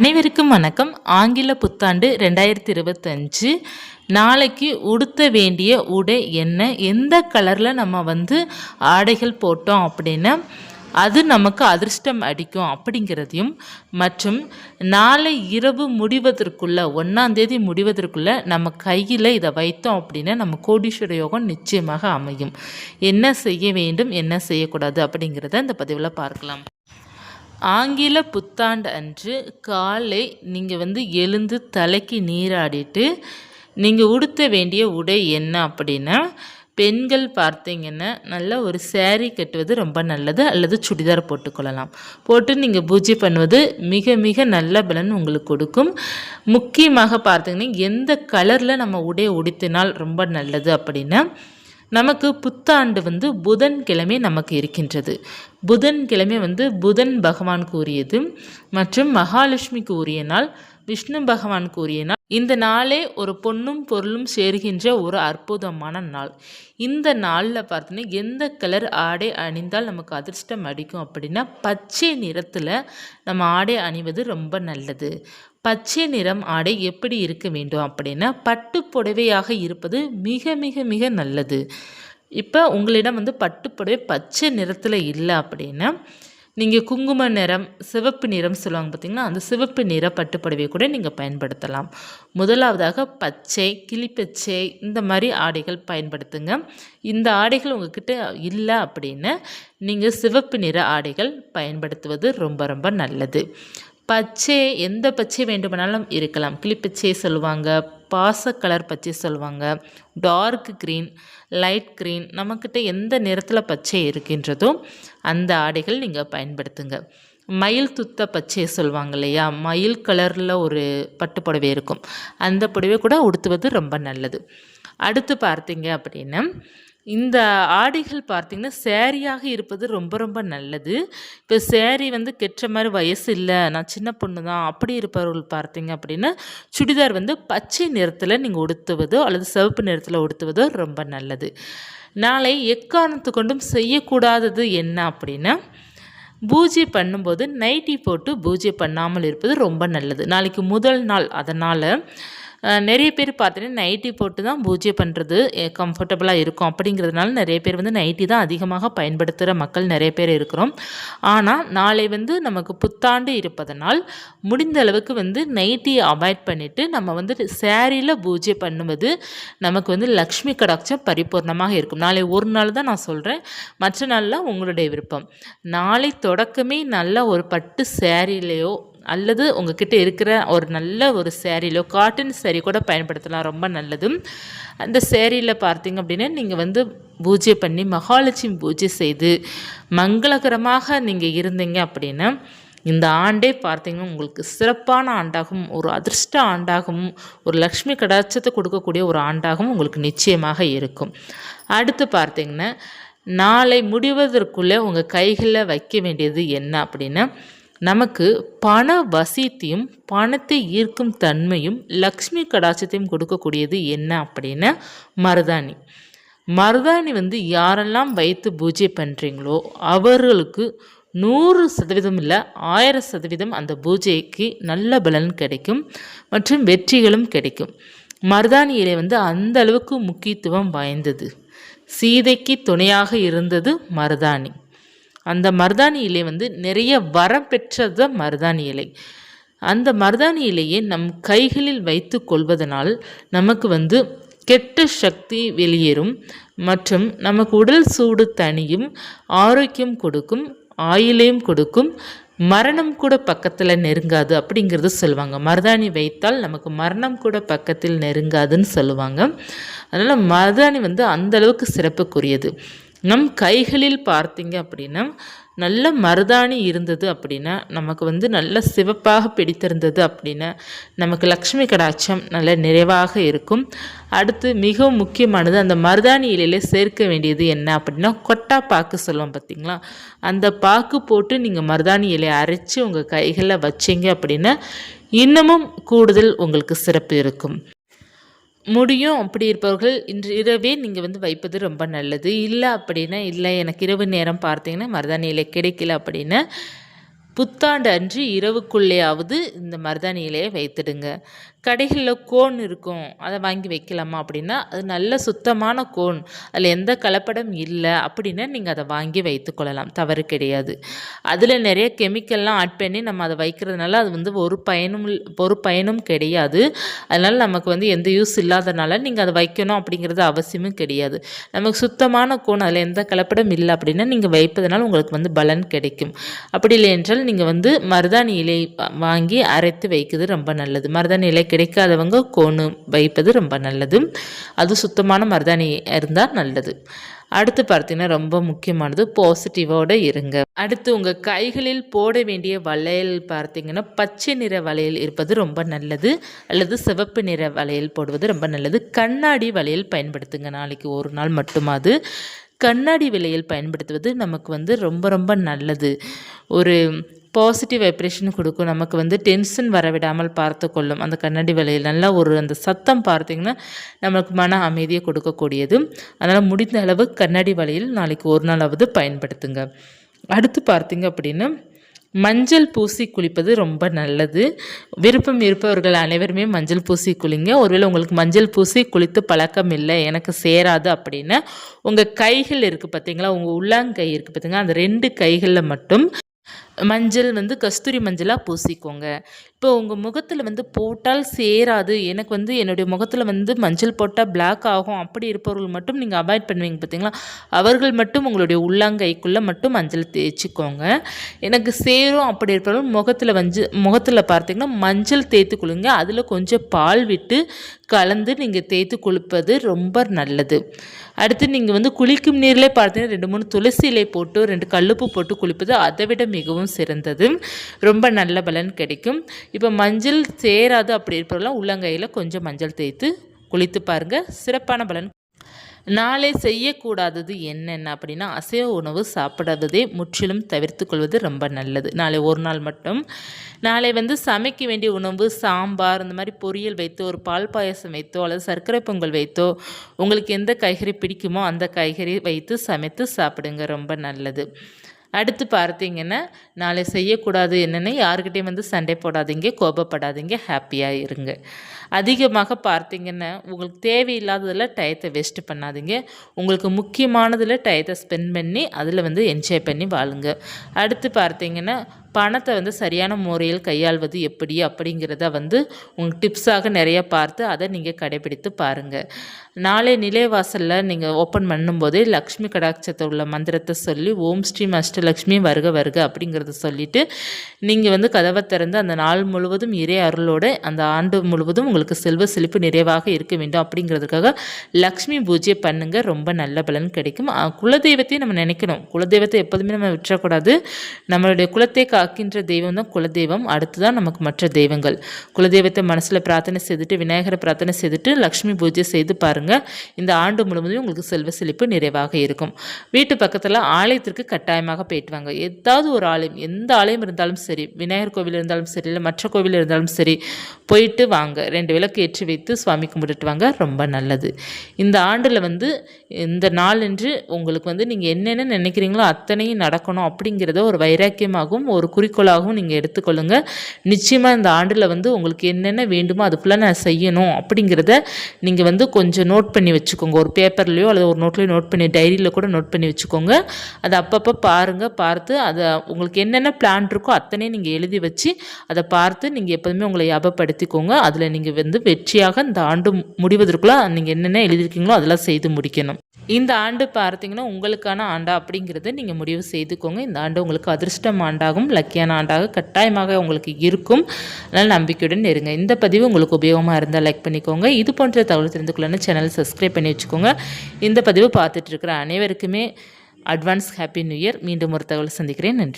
அனைவருக்கும் வணக்கம். ஆங்கில புத்தாண்டு ரெண்டாயிரத்தி இருபத்தஞ்சு. நாளைக்கு உடுத்த வேண்டிய உடை என்ன? எந்த கலரில் நம்ம வந்து ஆடைகள் போட்டோம் அப்படின்னா அது நமக்கு அதிர்ஷ்டம் அடிக்கும் அப்படிங்கிறதையும் மற்றும் நாளை இரவு முடிவதற்குள்ள ஒன்றாந்தேதி முடிவதற்குள்ள நம்ம கையில் இதை வைத்தோம் அப்படின்னா நம்ம கோடீஸ்வர யோகம் நிச்சயமாக அமையும். என்ன செய்ய வேண்டும் என்ன செய்யக்கூடாது அப்படிங்கிறத இந்த பதிவில் பார்க்கலாம். ஆங்கில புத்தாண்டு அன்று காலை நீங்கள் வந்து எழுந்து தலைக்கு நீராடிட்டு நீங்கள் உடுத்த வேண்டிய உடை என்ன அப்படின்னா பெண்கள் பார்த்தீங்கன்னா நல்ல ஒரு சேரீ கட்டுவது ரொம்ப நல்லது அல்லது சுடிதார் போட்டுக்கொள்ளலாம் போட்டு நீங்கள் பூஜை பண்ணுவது மிக மிக நல்ல பலன் உங்களுக்கு கொடுக்கும். முக்கியமாக பார்த்தீங்கன்னா எந்த கலரில் நம்ம உடையை உடுத்தினால் ரொம்ப நல்லது அப்படின்னா நமக்கு புத்தாண்டு வந்து புதன்கிழமை நமக்கு இருக்கின்றது. புதன்கிழமை வந்து புதன் பகவான் கூறியது மற்றும் மகாலட்சுமி கூறிய நாள் விஷ்ணு பகவான் கூறிய நாள் இந்த நாளே ஒரு பொண்ணும் பொருளும் சேர்கின்ற ஒரு அற்புதமான நாள். இந்த நாளில் பார்த்தீங்கன்னா எந்த கலர் ஆடை அணிந்தால் நமக்கு அதிர்ஷ்டம் அடிக்கும் அப்படின்னா பச்சை நிறத்தில் நம்ம ஆடை அணிவது ரொம்ப நல்லது. பச்சை நிறம் ஆடை எப்படி இருக்க வேண்டும் அப்படின்னா பட்டு புடவையாக இருப்பது மிக மிக மிக நல்லது. இப்போ உங்களிடம் வந்து பட்டு புடவை பச்சை நிறத்தில் இல்லை அப்படின்னா நீங்கள் குங்கும நிறம் சிவப்பு நிறம் சொல்லுவாங்க பார்த்தீங்கன்னா அந்த சிவப்பு நிற பட்டு புடவையை கூட நீங்கள் பயன்படுத்தலாம். முதலாவதாக பச்சை கிளிப்பச்சை இந்த மாதிரி ஆடைகள் பயன்படுத்துங்க. இந்த ஆடைகள் உங்ககிட்ட இல்லை அப்படின்னு நீங்கள் சிவப்பு நிற ஆடைகள் பயன்படுத்துவது ரொம்ப ரொம்ப நல்லது. பச்சை எந்த பச்சை வேண்டுமானாலும் இருக்கலாம். கிளிப்பச்சை சொல்லுவாங்க பாச கலர் பச்சை சொல்லுவாங்க டார்க் க்ரீன் லைட் க்ரீன் நம்மக்கிட்ட எந்த நிறத்தில் பச்சை இருக்கின்றதோ அந்த ஆடைகள் நீங்கள் பயன்படுத்துங்க. மயில் துத்த பச்சை சொல்லுவாங்க இல்லையா? மயில் கலரில் ஒரு பட்டு புடவை இருக்கும். அந்த புடவை கூட உடுத்துவது ரொம்ப நல்லது. அடுத்து பார்த்தீங்க அப்படின்னா இந்த ஆடைகள் பார்த்திங்கன்னா சேரீயாக இருப்பது ரொம்ப ரொம்ப நல்லது. இப்போ சேரீ வந்து கெட்ட மாதிரி வயசு இல்லை நான் சின்ன பொண்ணு தான் அப்படி இருப்பவர்கள் பார்த்தீங்க அப்படின்னா சுடிதார் வந்து பச்சை நிறத்தில் நீங்கள் உடுத்துவதோ அல்லது சிவப்பு நிறத்தில் உடுத்துவதோ ரொம்ப நல்லது. நாளை எக்காரணத்து கொண்டும் செய்யக்கூடாதது என்ன அப்படின்னா பூஜை பண்ணும்போது நைட்டி போட்டு பூஜை பண்ணாமல் இருப்பது ரொம்ப நல்லது. நாளைக்கு முதல் நாள் அதனால் நிறைய பேர் பார்த்தீங்கன்னா நைட்டி போட்டு தான் பூஜை பண்ணுறது கம்ஃபர்டபுளாக இருக்கும். அப்படிங்கிறதுனால நிறைய பேர் வந்து நைட்டி தான் அதிகமாக பயன்படுத்துகிற மக்கள் நிறைய பேர் இருக்கிறோம். ஆனால் நாளை வந்து நமக்கு புத்தாண்டு இருப்பதனால் முடிந்த அளவுக்கு வந்து நைட்டியை அவாய்ட் பண்ணிவிட்டு நம்ம வந்து சேரீயில் பூஜை பண்ணுவது நமக்கு வந்து லக்ஷ்மி கடாட்சம் பரிபூர்ணமாக இருக்கும். நாளை ஒரு நாள் தான் நான் சொல்கிறேன் மற்ற நாளில் உங்களுடைய விருப்பம். நாளை தொடக்கமே நல்ல ஒரு பட்டு சேரீலையோ அல்லது உங்ககிட்ட இருக்கிற ஒரு நல்ல ஒரு சேரீலோ காட்டன் சேரீ கூட பயன்படுத்தலாம். ரொம்ப நல்லது அந்த சேரீயில் பார்த்தீங்க அப்படின்னா நீங்கள் வந்து பூஜை பண்ணி மகாலட்சுமி பூஜை செய்து மங்களகரமாக நீங்கள் இருந்தீங்க அப்படின்னா இந்த ஆண்டே பார்த்தீங்கன்னா உங்களுக்கு சிறப்பான ஆண்டாகவும் ஒரு அதிர்ஷ்ட ஆண்டாகவும் ஒரு லக்ஷ்மி கடாட்சத்தை கொடுக்கக்கூடிய ஒரு ஆண்டாகவும் உங்களுக்கு நிச்சயமாக இருக்கும். அடுத்து பார்த்தீங்கன்னா நாளை முடிவதற்குள்ளே உங்கள் கைகளில் வைக்க வேண்டியது என்ன அப்படின்னா நமக்கு பண வசியத்தையும் பணத்தை ஈர்க்கும் தன்மையும் லக்ஷ்மி கடாட்சத்தையும் கொடுக்கக்கூடியது என்ன அப்படின்னா மருதாணி. மருதாணி வந்து யாரெல்லாம் வைத்து பூஜை பண்ணுறீங்களோ அவர்களுக்கு நூறு சதவீதம் இல்லை ஆயிரம் சதவீதம் அந்த பூஜைக்கு நல்ல பலன் கிடைக்கும் மற்றும் வெற்றிகளும் கிடைக்கும். மருதாணி இலை வந்து அந்த அளவுக்கு முக்கியத்துவம் வாய்ந்தது. சீதைக்கு துணையாக இருந்தது மருதாணி. அந்த மருதாணி இலை வந்து நிறைய வரம் பெற்றது மருதாணி இலை. அந்த மருதாணி இலையை நம் கைகளில் வைத்து கொள்வதனால் நமக்கு வந்து கெட்ட சக்தி வெளியேறும் மற்றும் நமக்கு உடல் சூடு தனியும் ஆரோக்கியம் கொடுக்கும் ஆயுளையும் கொடுக்கும் மரணம் கூட பக்கத்தில் நெருங்காது அப்படிங்கிறது சொல்லுவாங்க. மருதாணி வைத்தால் நமக்கு மரணம் கூட பக்கத்தில் நெருங்காதுன்னு சொல்லுவாங்க. அதனால் மருதாணி வந்து அந்த அளவுக்கு சிறப்புக்குரியது. நம் கைகளில் பார்த்தீங்க அப்படின்னா நல்ல மருதாணி இருந்தது அப்படின்னா நமக்கு வந்து நல்ல சிவப்பாக பிடித்திருந்தது அப்படின்னா நமக்கு லக்ஷ்மி கடாட்சம் நல்ல நிறைவாக இருக்கும். அடுத்து மிகவும் முக்கியமானது அந்த மருதாணி இலையில சேர்க்க வேண்டியது என்ன அப்படின்னா கொட்டா பாக்கு சொல்லுவோம் பார்த்தீங்களா? அந்த பாக்கு போட்டு நீங்கள் மருதாணி இலையை அரைச்சி உங்கள் கைகளில் வச்சீங்க அப்படின்னா இன்னமும் கூடுதல் உங்களுக்கு சிறப்பு இருக்கும். முடியும். அப்படி இருப்பவர்கள் இன்று இரவே நீங்கள் வந்து வைப்பது ரொம்ப நல்லது. இல்லை அப்படின்னா இல்லை எனக்கு இரவு நேரம் பார்த்தீங்கன்னா மருதாணி இலை கிடைக்கல அப்படின்னா புத்தாண்டு அன்று இரவுக்குள்ளேயாவது இந்த மருதாணி இலையை வைத்துடுங்க. கடைகளில் கோன் இருக்கும். அதை வாங்கி வைக்கலாமா அப்படின்னா அது நல்ல சுத்தமான கோன். அதில் எந்த கலப்படம் இல்லை அப்படின்னா நீங்கள் அதை வாங்கி வைத்துக்கொள்ளலாம் தவறு கிடையாது. அதில் நிறைய கெமிக்கல்லாம் ஆட் பண்ணி நம்ம அதை வைக்கிறதுனால அது வந்து ஒரு பயனும் ஒரு பயனும் கிடையாது. அதனால் நமக்கு வந்து எந்த யூஸ் இல்லாதனால நீங்கள் அதை வைக்கணும் அப்படிங்கிறது அவசியமும் கிடையாது. நமக்கு சுத்தமான கோன் அதில் எந்த கலப்படம் இல்லை அப்படின்னா நீங்கள் வைப்பதனால் உங்களுக்கு வந்து பலன் கிடைக்கும். அப்படி இல்லை என்றால் நீங்கள் வந்து மருதாணி இலை வாங்கி அரைத்து வைக்கிறது ரொம்ப நல்லது. மருதாணி இலை கிடைக்காதவங்க கோணு வைப்பது ரொம்ப நல்லது. அது சுத்தமான மருதாணி இருந்தால் நல்லது. அடுத்து பார்த்தீங்கன்னா ரொம்ப முக்கியமானது பாசிட்டிவோடு இருங்க. அடுத்து உங்கள் கைகளில் போட வேண்டிய வளையல் பார்த்தீங்கன்னா பச்சை நிற வளையல் இருப்பது ரொம்ப நல்லது. அல்லது சிவப்பு நிற வளையல் போடுவது ரொம்ப நல்லது. கண்ணாடி வளையல் பயன்படுத்துங்க. நாளைக்கு ஒரு நாள் மட்டுமாது கண்ணாடி வளையல் பயன்படுத்துவது நமக்கு வந்து ரொம்ப ரொம்ப நல்லது. ஒரு பாசிட்டிவ் வைப்ரேஷன் கொடுக்கும். நமக்கு வந்து டென்ஷன் வரவிடாமல் பார்த்து கொள்ளும் அந்த கண்ணாடி வலையில் நல்லா ஒரு அந்த சத்தம் பார்த்தீங்கன்னா நமக்கு மன அமைதியை கொடுக்கக்கூடியது. அதனால் முடிந்த அளவு கண்ணாடி வலையில் நாளைக்கு ஒரு நாளாவது பயன்படுத்துங்க. அடுத்து பார்த்தீங்க அப்படின்னா மஞ்சள் பூசி குளிப்பது ரொம்ப நல்லது. விருப்பம் இருப்பவர்கள் அனைவருமே மஞ்சள் பூசி குளிங்க. ஒருவேளை உங்களுக்கு மஞ்சள் பூசி குளித்து பழக்கம் இல்லை எனக்கு சேராது அப்படின்னா உங்கள் கைகள் இருக்குது பார்த்தீங்களா? உங்கள் உள்ளாங்கை இருக்குது பார்த்தீங்களா? அந்த ரெண்டு கைகளில் மட்டும் மஞ்சள் வந்து கஸ்தூரி மஞ்சளாக பூசிக்கோங்க. இப்போ உங்கள் முகத்தில் வந்து போட்டால் சேராது. எனக்கு வந்து என்னுடைய முகத்தில் வந்து மஞ்சள் போட்டால் பிளாக் ஆகும். அப்படி இருப்பவர்கள் மட்டும் நீங்கள் அவாய்ட் பண்ணுவீங்க பார்த்தீங்களா அவர்கள் மட்டும் உங்களுடைய உள்ளங்கைக்குள்ளே மட்டும் மஞ்சள் தேய்ச்சிக்கோங்க. எனக்கு சேரும் அப்படி இருப்பவர்கள் முகத்தில் வந்து முகத்தில் பார்த்தீங்கன்னா மஞ்சள் தேய்த்து கொள்ளுங்க. அதில் கொஞ்சம் பால் விட்டு கலந்து நீங்கள் தேய்த்து குளிப்பது ரொம்ப நல்லது. அடுத்து நீங்கள் வந்து குளிக்கும் நீரில் பார்த்தீங்கன்னா ரெண்டு மூணு துளசி இலை போட்டு ரெண்டு கல்லுப்பு போட்டு குளிப்பது அதை விட மிகவும் சிறந்தது. ரொம்ப நல்ல பலன் கிடைக்கும். இப்போ மஞ்சள் சேராது அப்படி இருப்பதெல்லாம் உள்ளங்கையில் கொஞ்சம் மஞ்சள் தேய்த்து குளித்து பாருங்கள் சிறப்பான பலன். நாளை செய்யக்கூடாதது என்னென்ன அப்படின்னா அசைவ உணவு சாப்பிடாததே முற்றிலும் தவிர்த்து கொள்வது ரொம்ப நல்லது. நாளை ஒரு நாள் மட்டும். நாளை வந்து சமைக்க வேண்டிய உணவு சாம்பார் இந்த மாதிரி பொரியல் வைத்தோ ஒரு பால் பாயசம் வைத்தோ அல்லது சர்க்கரை பொங்கல் வைத்தோ உங்களுக்கு எந்த காய்கறி பிடிக்குமோ அந்த காய்கறி வைத்து சமைத்து சாப்பிடுங்க. ரொம்ப நல்லது. அடுத்து பார்த்தீங்கன்னா நாளை செய்யக்கூடாது என்னென்னு யாருக்கிட்டையும் வந்து சண்டை போடாதீங்க கோபப்படாதீங்க ஹாப்பியாக இருங்க. அதிகமாக பார்த்தீங்கன்னா உங்களுக்கு தேவையில்லாததில் டயத்தை வேஸ்ட் பண்ணாதீங்க. உங்களுக்கு முக்கியமானதில் டயத்தை ஸ்பெண்ட் பண்ணி அதில் வந்து என்ஜாய் பண்ணி வாழுங்க. அடுத்து பார்த்தீங்கன்னா பணத்தை வந்து சரியான முறையில் கையாள்வது எப்படி அப்படிங்கிறத வந்து உங்கள் டிப்ஸாக நிறைய பார்த்து அதை நீங்கள் கடைபிடித்து பாருங்கள் நாளை நிலைவாசலில் நீங்கள் ஓப்பன் பண்ணும்போதே லக்ஷ்மி கடாட்சத்தை உள்ள மந்திரத்தை சொல்லி ஓம் ஸ்ரீம் அஷ்டலக்ஷ்மி வருக வருக அப்படிங்கிறத சொல்லிவிட்டு நீங்கள் வந்து கதவை திறந்து அந்த நாள் முழுவதும் இறை அருளோடு அந்த ஆண்டு முழுவதும் உங்களுக்கு செல்வ செழிப்பு நிறைவாக இருக்க வேண்டும் அப்படிங்கிறதுக்காக லக்ஷ்மி பூஜை பண்ணுங்கள் ரொம்ப நல்ல பலன் கிடைக்கும். குலதெய்வத்தையும் நம்ம நினைக்கணும். குலதெய்வத்தை எப்போதுமே நம்ம விட்டுறக்கூடாது. நம்மளுடைய குலத்தை காக்கின்ற தெய்வம் தான் குலதெய்வம். அடுத்து தான் நமக்கு மற்ற தெய்வங்கள். குலதெய்வத்தை மனசில் பிரார்த்தனை செய்துட்டு விநாயகரை பிரார்த்தனை செய்துட்டு லக்ஷ்மி பூஜை செய்து பாருங்கள் இந்த ஆண்டு முழுவதும் உங்களுக்கு செல்வ செழிப்பு நிறைவாக இருக்கும். வீட்டு பக்கத்தில் ஆலயத்திற்கு கட்டாயமாக போயிட்டு வாங்க. ஏதாவது ஒரு ஆலயம் எந்த ஆலயம் இருந்தாலும் சரி விநாயகர் கோவில் இருந்தாலும் சரி இல்லை மற்ற கோவில் இருந்தாலும் சரி போயிட்டு வாங்க. ரெண்டு விளக்கு ஏற்றி வைத்து சுவாமி கும்பிட்டுட்டு வாங்க ரொம்ப நல்லது. இந்த ஆண்டில் வந்து இந்த நாளன்று உங்களுக்கு வந்து நீங்கள் என்னென்ன நினைக்கிறீங்களோ அத்தனையும் நடக்கணும் அப்படிங்கிறத ஒரு வைராக்கியமாகவும் ஒரு குறிக்கோளாகவும் நீங்கள் எடுத்துக்கொள்ளுங்க. நிச்சயமாக இந்த ஆண்டில் வந்து உங்களுக்கு என்னென்ன வேண்டுமோ அது ஃபுல்லாக நான் செய்யணும் அப்படிங்கிறத நீங்கள் வந்து கொஞ்சம் நோட் பண்ணி வச்சுக்கோங்க. ஒரு பேப்பர்லேயோ அல்லது ஒரு நோட்லேயோ நோட் பண்ணி டைரியில் கூட நோட் பண்ணி வச்சுக்கோங்க. அதை அப்பப்போ பாருங்கள் பார்த்து அதை உங்களுக்கு என்னென்ன பிளான் இருக்கோ அத்தனையும் நீங்கள் எழுதி வச்சு அதை பார்த்து நீங்கள் எப்போதுமே உங்களை ஞாபகப்படுத்திக்கோங்க. அதில் நீங்கள் வந்து வெற்றியாக இந்த ஆண்டு முடிவதற்குள்ளே நீங்கள் என்னென்ன எழுதியிருக்கீங்களோ அதெல்லாம் செய்து முடிக்கணும். இந்த ஆண்டு பார்த்தீங்கன்னா உங்களுக்கான ஆண்டா அப்படிங்கிறத நீங்கள் முடிவு செய்துக்கோங்க. இந்த ஆண்டு உங்களுக்கு அதிர்ஷ்டம் ஆண்டாகும் லக்கியான ஆண்டாக கட்டாயமாக உங்களுக்கு இருக்கும். அதனால் நம்பிக்கையுடன் இருங்க. இந்த பதிவு உங்களுக்கு உபயோகமாக இருந்தால் லைக் பண்ணிக்கோங்க. இது போன்ற தகவல் தெரிந்து கொள்ளணும் சேனல் சப்ஸ்கிரைப் பண்ணி வச்சுக்கோங்க. இந்த பதிவு பார்த்துட்டு இருக்கிற அனைவருக்குமே அட்வான்ஸ் ஹாப்பி நியூ இயர் மீண்டும் ஒரு தகவல் சந்திக்கிறேன். நன்றி.